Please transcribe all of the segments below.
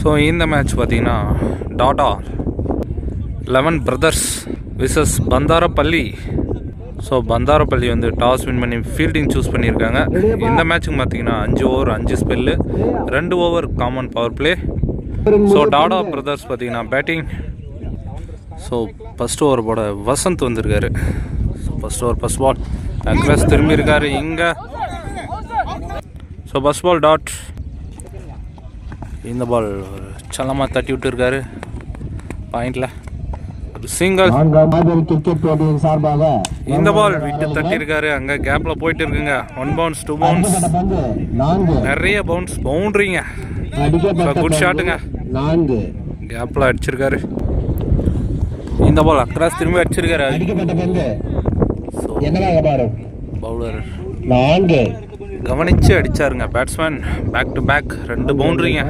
So இந்த match பார்த்தீங்கன்னா Tata eleven brothers versus Bandharapalli. So Bandharapalli வந்து டாஸ் வின் பண்ணி ஃபீல்டிங் சூஸ் பண்ணியிருக்காங்க. இந்த மேட்ச்சுக்கு பார்த்தீங்கன்னா அஞ்சு ஓவர் அஞ்சு ஸ்பெல்லு ரெண்டு over common power play so Tata brothers பார்த்தீங்கன்னா பேட்டிங் ஸோ ஃபஸ்ட் ஓவர் போட வசந்த் வந்திருக்காரு. First over first ball across திரும்பியிருக்காரு இங்கே. ஸோ ஃபஸ்ட் பால் டாட் இந்த பால் ஒரு சலமாக தட்டி விட்டுருக்காரு. பாயிண்டில் ஒரு சிங்கிள் இந்த பால் விட்டு தட்டியிருக்காரு. அங்கே கேப்பில் போயிட்டு இருக்குங்க ஒன் பவுன்ஸ் டூ பவுன்ஸ் நிறைய பவுன்ஸ் பவுண்ட்ரிங்க குட் ஷாட்டுங்க நான்கு. கேப்பில் அடிச்சிருக்காரு. இந்த பால் அக்ராஸ் திரும்பி அடிச்சிருக்காரு பவுலர் நான்கு. கவனிச்சு அடிச்சாருங்க. பேட்ஸ்மேன் பேக் டு பேக் ரெண்டு பவுண்டரிங்க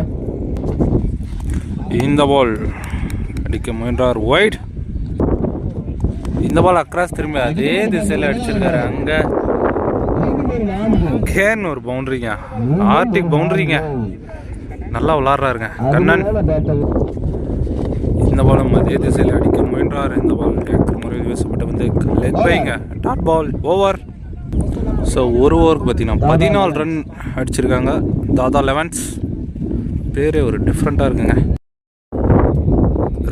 இந்த பால் அடிக்க முயன்றார் ஒயிட் இந்த பால் அக்ராஸ் திரும்பி அதே திசையில் அடிச்சிருக்காரு. அங்க கேன் ஒரு பவுண்டரிங்க ஆர்டிக் பவுண்டரிங்க நல்லா விளாட்றாருங்க. கண்ணன். இந்த பாலும் அதே திசையில் அடிக்க முயன்றார். இந்த பால் ஏக்கர் முறையில் வீசப்பட்டு வந்து லெக் பைங்க டாட் பால் ஓவர் ஸோ ஒரு ஓவருக்கு பார்த்தீங்கன்னா பதினாலு ரன் அடிச்சிருக்காங்க. தாதா லெவன்ஸ். பேரே ஒரு டிஃப்ரெண்ட்டாக இருக்குங்க.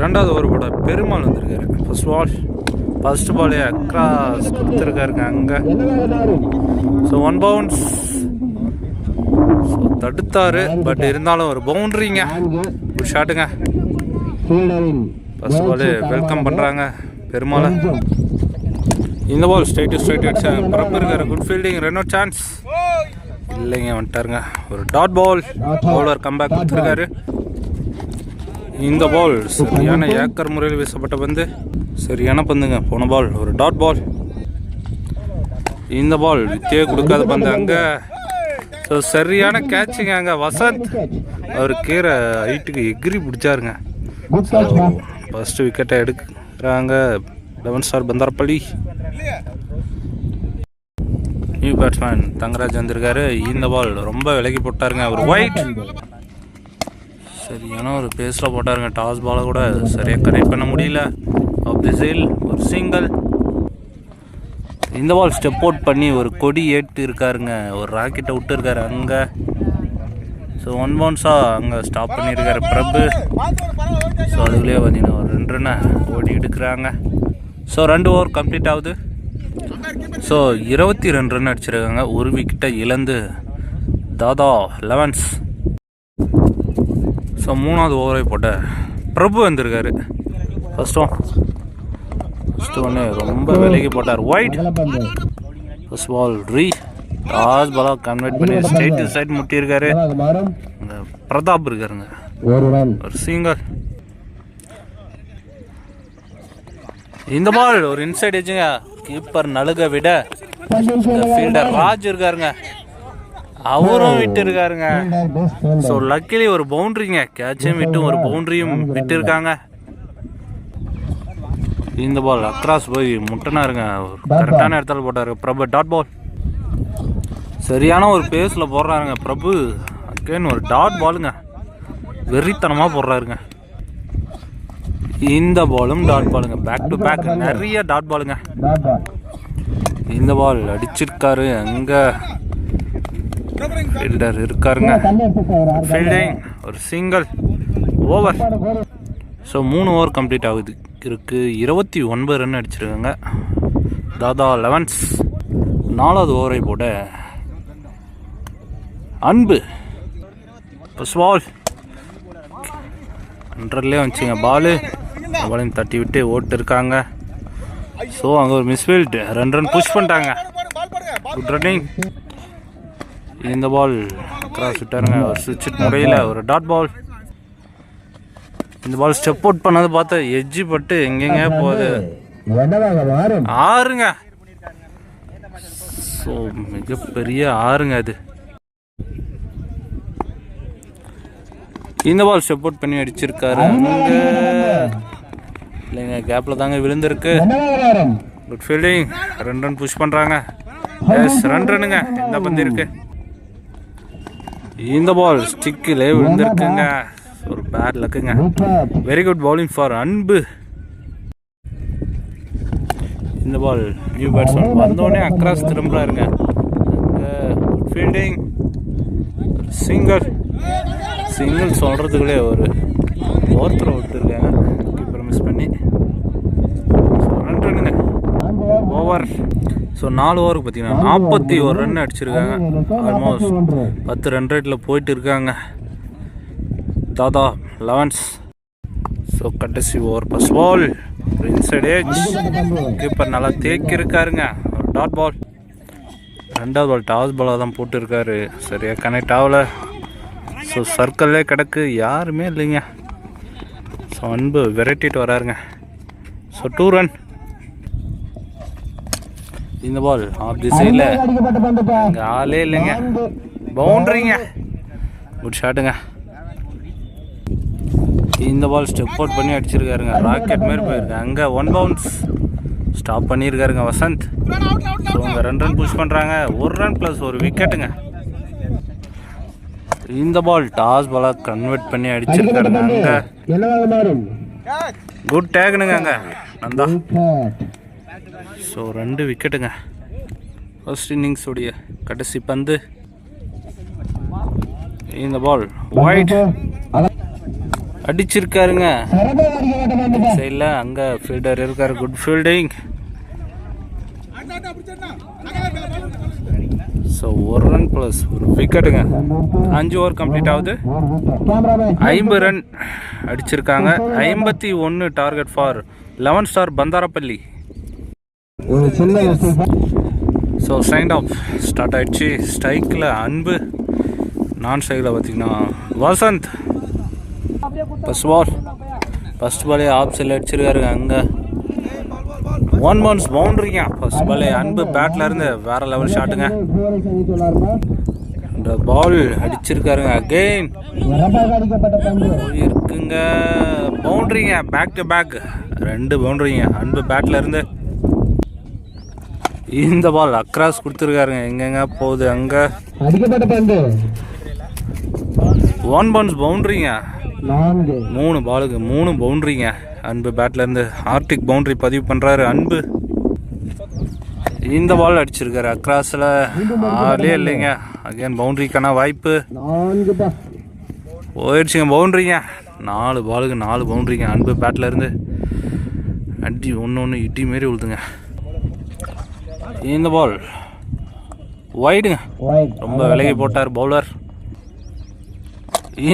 ரெண்டாவது ஓவர் கூட பெருமாள் வந்திருக்காரு. ஃபர்ஸ்ட் பால் ஃபர்ஸ்ட் பாலே அக்ராஸ் கொடுத்துருக்காருங்க அங்கே ஸோ ஒன் பவுன்ஸ் ஸோ தடுத்தாரு. பட் இருந்தாலும் ஒரு பவுண்ட்ரிங்க ஒரு ஷாட்டுங்க ஃபர்ஸ்ட் பால் வெல்கம் பண்ணுறாங்க பெருமாளை. இந்த பால் ஸ்ட்ரைட்டு ஸ்ட்ரைட் அடிச்சாங்க பரப்பு இருக்காரு. குட் ஃபீல்டிங் ரெனோ சான்ஸ் இல்லைங்க வந்துட்டாருங்க. ஒரு டாட் பால் பவுலர் கம்பேக் கொடுத்துருக்காரு. இந்த பால் சரியான ஏக்கர் முறையில் வீசப்பட்ட பந்து. சரியான பந்துங்க. போன பால் ஒரு டாட் பால் இந்த பால் வித்தே கொடுக்காத பந்து அங்கே. ஸோ சரியான கேட்சுங்க அங்கே. வசந்த் அவர் கீரை ஹைட்டுக்கு எகிரி பிடிச்சாருங்க. ஃபர்ஸ்ட் விக்கெட்டை எடுக்கிறாங்க. Eleven star Bandharapalli. New batsman Thangaraj வந்திருக்காரு. இந்த பால் ரொம்ப விலகி போட்டாருங்க அவர். ஒயிட் சரியான ஒரு பேஸில் போட்டாருங்க. டாஸ் பாலை கூட சரியாக கனெக்ட் பண்ண முடியல. ஆஃப் தி சைல் ஒரு சிங்கிள் இந்த பால் ஸ்டெப் அவுட் பண்ணி ஒரு கொடி ஏட்டு இருக்காருங்க. ஒரு ராக்கெட்டை விட்டு இருக்காரு அங்கே. ஸோ ஒன் பவுன்ஸாக அங்கே ஸ்டாப் பண்ணியிருக்காரு பிரபு. ஸோ அதுக்குள்ளேயே பார்த்தீங்கன்னா ஒரு ரெண்டு ரன்னை ஓடி எடுக்கிறாங்க. ஸோ ரெண்டு ஓவர் கம்ப்ளீட் ஆகுது. ஸோ இருபத்தி ரெண்டு ரன் அடிச்சிருக்காங்க. ஒரு விக்கெட்டை இழந்து தாதா லெவன்ஸ். ஸோ மூணாவது ஓவரை போட்ட பிரபு வந்திருக்காரு. ஃபர்ஸ்ட் ஒன் ஃபர்ஸ்ட் ஒன்று ரொம்ப விலகி போட்டார். Wide first ball re toss பாலாக கன்வெர்ட் பண்ணி ஸ்ட்ரைட் சைட் முட்டியிருக்காரு. பிரதாப் இருக்காருங்க. ஒரு சிங்கர் இந்த பால் ஒரு இன்சைட் வச்சுங்க கீப்பர் நழுக விட ஃபீல்டர் ராஜ் இருக்காருங்க. அவரும் விட்டு இருக்காருங்க ஸோ லக்கிலி ஒரு பவுண்டரிங்க கேட்சும் விட்டு ஒரு பவுண்டரியும் விட்டு இருக்காங்க இந்த பால் அக்ராஸ் போய் முட்டினாருங்க. கரெக்டான இடத்துல போட்டாரு. பிரபு டாட் பால் சரியான ஒரு பேஸில் போடுறாருங்க. பிரபு அகேன் ஒரு டாட் பாலுங்க வெறித்தனமாக போடுறாருங்க. இந்த பாலும் டாட் பாலுங்க பேக் டு பேக் நிறைய டாட் பாலுங்க இந்த பால் அடிச்சிருக்காரு. அங்க ஃபீல்டர் இருக்காருங்க. ஃபீல்டிங் ஒரு சிங்கிள் ஓவர் ஸோ மூணு ஓவர் கம்ப்ளீட் ஆகுது. இருக்கு. இருபத்தி ஒன்பது ரன் அடிச்சிருக்காங்க. தாதா லெவன்ஸ். நாலாவது ஓவரை போட அன்பு. ஸ்வால் பால் ஹண்ட்ரட்லேயே வந்துச்சுங்க. பாலு பாலையும் தட்டி விட்டு ஓட்டு இருக்காங்க. ஸோ அங்கே ஒரு மிஸ்ஃபீல்டு ரெண்டு ரன் புஷ் பண்ணிட்டாங்க. குட் ரன்னிங் இந்த பால் கிராஸ் விட்டாருங்க. ஒரு சுவிட்ச் முறையில் ஒரு டாட் பால் இந்த பால் ஸ்டெப் அவுட் பண்ணது பார்த்தா எஜ்ஜி பட்டு எங்கெங்க போகுது? என்னவாக மாறும்? ஆறுங்க. ஸோ மிகப்பெரிய ஆறுங்க அது. இந்த பால் ஸ்டெப் அவுட் பண்ணி அடிச்சிருக்காரு. அங்க இல்லைங்க கேப்பில் தாங்க விழுந்திருக்கு குட் ஃபீல்டிங் ரெண்டு ரன் புஷ் பண்ணுறாங்க எஸ் ரெண்டு ரன்னுங்க இந்த பந்து இருக்கு. இந்த பால் ஸ்டிக்கில் விழுந்திருக்குங்க ஒரு bad லக்குங்க. Very good bowling for Anbu. இந்த பால் நியூ பேட்ஸ்மேன் வந்தோடனே அக்ராஸ் திரும்புறாருங்க. ஃபீல்டிங் சிங்கிள் சிங்கிள் சொல்கிறதுக்குள்ளே ஒரு ஓர்த்தரை விட்டுருக்காங்க கீப்பர் மிஸ் பண்ணி ரன் ரன்னுங்க நான்கு over. ஓவர். ஸோ நாலு ஓவருக்கு பார்த்தீங்கன்னா நாற்பத்தி ஒரு ரன் அடிச்சிருக்காங்க. ஆல்மோஸ்ட். பத்து ரன் ரேட்டில் போயிட்டு இருக்காங்க தாதா லெவன்ஸ். ஸோ கடைசி over first ball inside edge keeper நல்லா தேக்கி இருக்காருங்க டாட் பால் ரெண்டாவது பால் டாஸ் பாலாக தான் போட்டுருக்காரு. சரியாக கனெக்ட் ஆகல. ஸோ சர்க்கிள்லே கிடக்கு. யாருமே இல்லைங்க. ஸோ அன்பு விரட்டிட்டு வராருங்க. ஸோ டூ ரன் இந்த பால் ஆஃப் தி சைடில். இங்கே ஆளே இல்லைங்க. பவுண்டரிங்க. குட் ஷாட்டுங்க இந்த பால் ஸ்டெப் அவுட் பண்ணி அடிச்சிருக்காருங்க. ராக்கெட் மாதிரி போயிருக்கு. அங்கே ஒன் பவுன்ஸ் ஸ்டாப் பண்ணியிருக்காருங்க வசந்த். ஸோ அவங்க ரெண்டு ரன் புஷ் பண்ணுறாங்க ஒரு ரன் ப்ளஸ் ஒரு விக்கெட்டுங்க இந்த பால் டாஸ் பாலாக கன்வெர்ட் பண்ணி அடிச்சிருக்காருங்க. அங்கே. குட் டேக்னுங்க அங்கே. நந்தா. ஸோ ரெண்டு விக்கெட்டுங்க ஃபர்ஸ்ட் இன்னிங்ஸ் உடைய கடைசி பந்து. இந்த பால் ஒயிட் அடிச்சிருக்காருங்க. சைடில் அங்கே ஃபீல்டர் இருக்கார். குட் ஃபீல்டிங் ஸோ ஒரு ரன் ப்ளஸ் ஒரு விக்கெட்டுங்க அஞ்சு ஓவர் கம்ப்ளீட் ஆகுது. ஐம்பது ரன் அடிச்சிருக்காங்க. ஐம்பத்தி ஒன்று target for eleven star Bandharapalli. ஒரு சின்ன ஸோ சைண்ட் ஆஃப் ஸ்டார்ட் ஆயிடுச்சு. ஸ்ட்ரைக்கில் அன்பு. நான் ஸ்ட்ரைக்கில் பார்த்தீங்கன்னா வசந்த். ஃபஸ்ட் பால் ஃபஸ்ட் பாலே ஆஃப் சைடில் அடிச்சிருக்காருங்க அங்கே. ஒன் மந்த்ஸ் பவுண்ட்ரிங்க ஃபர்ஸ்ட் பாலே அன்பு பேட்ல இருந்து வேற லெவல் ஷாட்டுங்க இந்த பால் அடிச்சிருக்காருங்க அகெயின் இருக்குங்க. பவுண்டரிங்க பேக் டு பேக் ரெண்டு பவுண்டரிங்க அன்பு பேட்ல இருந்து இந்த பால் அக்ராஸ் கொடுத்துருக்காருங்க. எங்கெங்க போகுது அங்கே. ஒன் பவுன்ஸ் பவுண்டரிங்க. மூணு பாலுக்கு மூணு பவுண்டரிங்க அன்பு பேட்ல இருந்து ஆர்டிக் பவுண்டரி பதிவு பண்றாரு அன்பு. இந்த பால் அடிச்சிருக்காரு அக்ராஸில் ஆளே இல்லைங்க. அகைன் பவுண்டரிக்கான வாய்ப்பு. போயிடுச்சுங்க பவுண்டரிங்க நாலு பாலுக்கு நாலு பவுண்டரிங்க அன்பு பேட்ல இருந்து. அடி ஒன்று ஒன்று இடி மாரி விழுதுங்க இந்த பால் Wide. ரொம்ப விலகி போட்டார் பவுலர்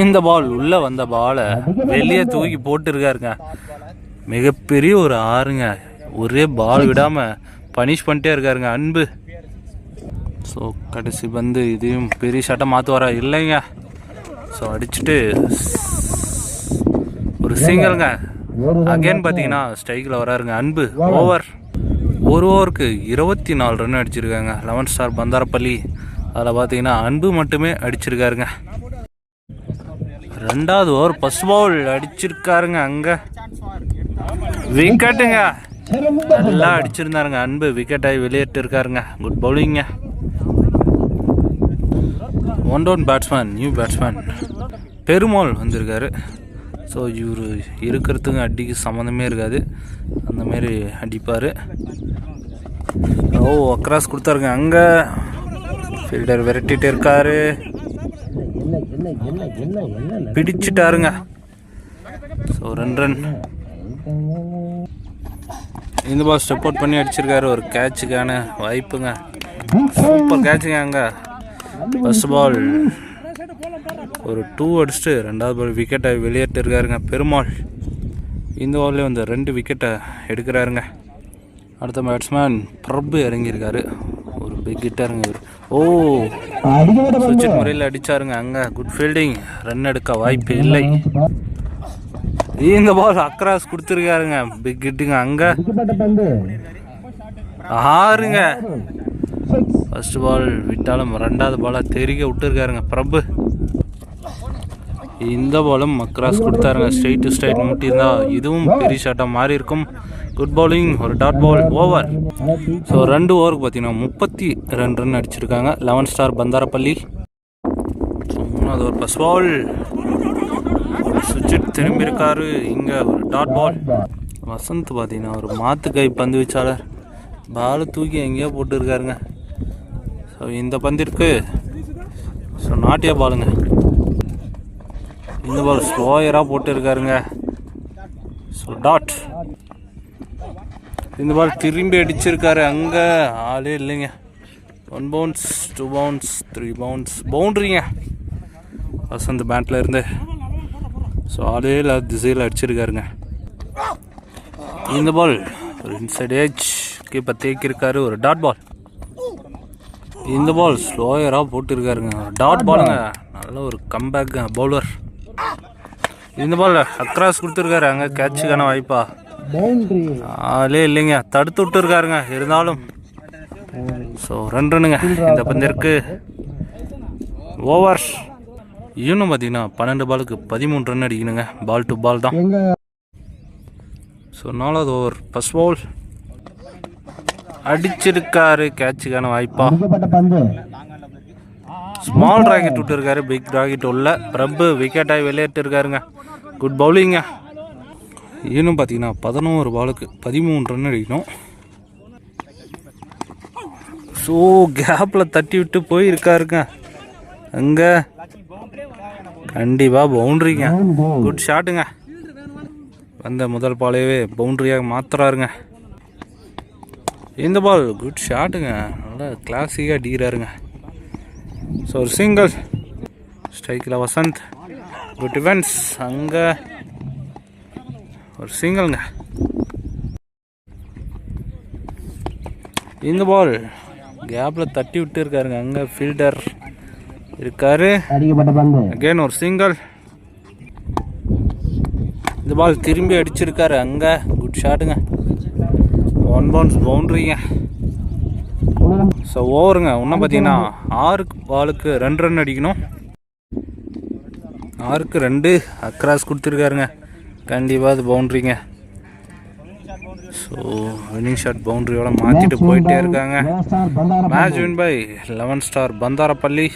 இந்த பால் உள்ள வந்த பாலை வெளியே தூக்கி போட்டுருக்காருங்க. மிகப்பெரிய ஒரு ஆறுங்க. ஒரே பால் விடாம பனிஷ் பண்ணிட்டே இருக்காருங்க அன்பு. ஸோ கடைசி பந்து இதையும் பெரிய ஷாட்டை மாற்றுவாரா இல்லைங்க. ஸோ அடிச்சுட்டு ஒரு சிங்கிள்ங்க அகைன் பார்த்தீங்கன்னா ஸ்ட்ரைக்கில் வராருங்க அன்பு. ஓவர் ஒரு ஓவருக்கு இருபத்தி நாலு ரன் அடிச்சிருக்காங்க. Eleven star Bandarapalli. அதில் பார்த்தீங்கன்னா அன்பு மட்டுமே அடிச்சிருக்காருங்க. ரெண்டாவது ஓவர் பஸ் பவுல் அடிச்சிருக்காருங்க அங்கே. விக்கெட்டுங்க. நல்லா அடிச்சிருந்தாருங்க. அன்பு விக்கெட் ஆகி வெளியேட்டு இருக்காருங்க good பவுலிங்க one down batsman new batsman Perumal வந்திருக்காரு. ஸோ இவர் இருக்கிறதுக்கும் அடிக்கு சம்மந்தமே இருக்காது. அந்த மாதிரி அடிப்பார். ஓ அக்ராஸ் கொடுத்தாருங்க. அங்கே ஃபீல்டர் விரட்டிட்டு இருக்காரு. பிடிச்சிட்டாருங்க. ஸோ ரெண்டு ரன் இந்த பால் ஸ்டெப் அவுட் பண்ணி அடிச்சிருக்காரு. ஒரு கேட்சுக்கான வாய்ப்புங்க. சூப்பர் கேட்சுங்க அங்கே. ஃபர்ஸ்ட் பால் ஒரு டூ அடிச்சுட்டு ரெண்டாவது பால் விக்கெட்டை வெளியேட்டு இருக்காருங்க பெருமாள். இந்த பால்லேயே வந்து ரெண்டு விக்கெட்டை எடுக்கிறாருங்க. அடுத்த பேட்ஸ்மேன் பிரபு இறங்கியிருக்காரு. ஒரு பிக் ஹிட்டருங்க இவர். ஓ சுச்சின் முறையில் அடிச்சாருங்க அங்கே. குட் ஃபீல்டிங் ரன் எடுக்க வாய்ப்பு இல்லை. இந்த பால் அக்ராஸ் கொடுத்துருக்காருங்க. பிக் ஹிட்டுங்க அங்கே. ஆறுங்க. ஃபர்ஸ்ட் பால் விட்டாலும் ரெண்டாவது பாலாக தெறிக்க விட்டுருக்காருங்க பிரபு. இந்த பாலும் அக்ராஸ் கொடுத்தாருங்க. ஸ்ட்ரைட் டு ஸ்ட்ரைட் முட்டியிருந்தா இதுவும் பெரிய ஷாட்டாக மாறி இருக்கும் குட் பவுலிங் ஒரு டாட் பால் ஓவர் ஸோ ரெண்டு ஓவருக்கு பார்த்தீங்கன்னா முப்பத்தி ரெண்டு ரன் அடிச்சிருக்காங்க. Eleven star Pandarappalli. ஸோ மூணாவது ஒரு பஸ் பால் சுவிட்ச் திரும்பி இருக்காரு இங்கே ஒரு டாட் பால் வசந்த் பார்த்தீங்கன்னா ஒரு மாத்து கை பந்து வீச்சாளர். பால் தூக்கி எங்கேயோ போட்டுருக்காருங்க. ஸோ இந்த பந்திற்கு ஸோ நாட்டிய பாலுங்க இந்த பால் ஸ்லோயராக போட்டு இருக்காருங்க ஸோ டாட் இந்த பால் திரும்பி அடிச்சிருக்காரு. அங்கே ஆளே இல்லைங்க. One bounce two bounce three bounce பவுண்ட்ரிங்க. Vasanth பேட்டில் இருந்து. ஸோ ஆளே இல்லாத திசையில் அடிச்சிருக்காருங்க. இந்த பால் ஒரு இன்சைட் ஏஜ் கீப்பர் தேக்கியிருக்காரு. ஒரு டாட் பால் இந்த பால் ஸ்லோயராக போட்டிருக்காருங்க. டாட் பாலுங்க நல்ல ஒரு கம்பேக் பவுலர் இந்த பால் அக்ராஸ் கொடுத்துருக்காரு. அங்கே கேட்சுக்கான வாய்ப்பா. ஆளே இல்லைங்க. தடுத்து விட்டுருக்காருங்க. இருந்தாலும். ஸோ ரன் ரன்னுங்க இந்த பந்திற்கு ஓவர் இன்னும் பார்த்தீங்கன்னா பன்னெண்டு பாலுக்கு பதிமூணு ரன் அடிக்கணுங்க. பால் டு பால் தான். ஸோ நாலாவது ஓவர் ஃபர்ஸ்ட் பால் அடிச்சிருக்காரு. கேட்சுக்கான வாய்ப்பா. ஸ்மால் ராக்கெட் விட்டுருக்காரு. பிக் ராக்கெட் உள்ள. பிரபு விக்கெட் ஆகி வெளியேட்டு இருக்காருங்க குட் பவுலிங்க இன்னும் பார்த்தீங்கன்னா பதினோரு பாலுக்கு பதிமூணு ரன் அடிக்கணும். ஸோ கேப்பில் தட்டி விட்டு போயிருக்காருங்க. அங்கே கண்டிப்பாக பவுண்ட்ரிங்க. குட் ஷாட்டுங்க வந்த முதல் பாலையவே பவுண்டரியாக மாத்துறாருங்க. இந்த பால் குட் ஷாட்டுங்க நல்லா கிளாசிக்காக அடிக்கிறாருங்க. ஸோ ஒரு சிங்கிள் ஸ்ட்ரைக்கில் வசந்த். குட் டிஃபென்ஸ் அங்கே ஒரு சிங்கிள்ங்க. இந்த பால் கேப்பில் தட்டி விட்டு இருக்காருங்க அங்கே ஃபீல்டர் இருக்காரு. அடிக்கப்பட்ட அகைன் ஒரு சிங்கிள் இந்த பால் திரும்பி அடிச்சிருக்காரு. அங்கே குட் ஷாட்டுங்க ஒன் பவுன்ஸ் பவுண்ட்ரிங்க ஸோ ஓவருங்க இன்னும் பார்த்தீங்கன்னா ஆறுக்கு பாலுக்கு ரெண்டு ரன் அடிக்கணும். ஆறுக்கு ரெண்டு அக்ராஸ் கொடுத்துருக்காருங்க. கண்டிப்பாக அது பவுண்ட்ரிங்க. ஸோ வின்னிங் ஷாட் பவுண்ட்ரியோட மாற்றிட்டு போயிட்டே இருக்காங்க. Match win by eleven star Bandarapalli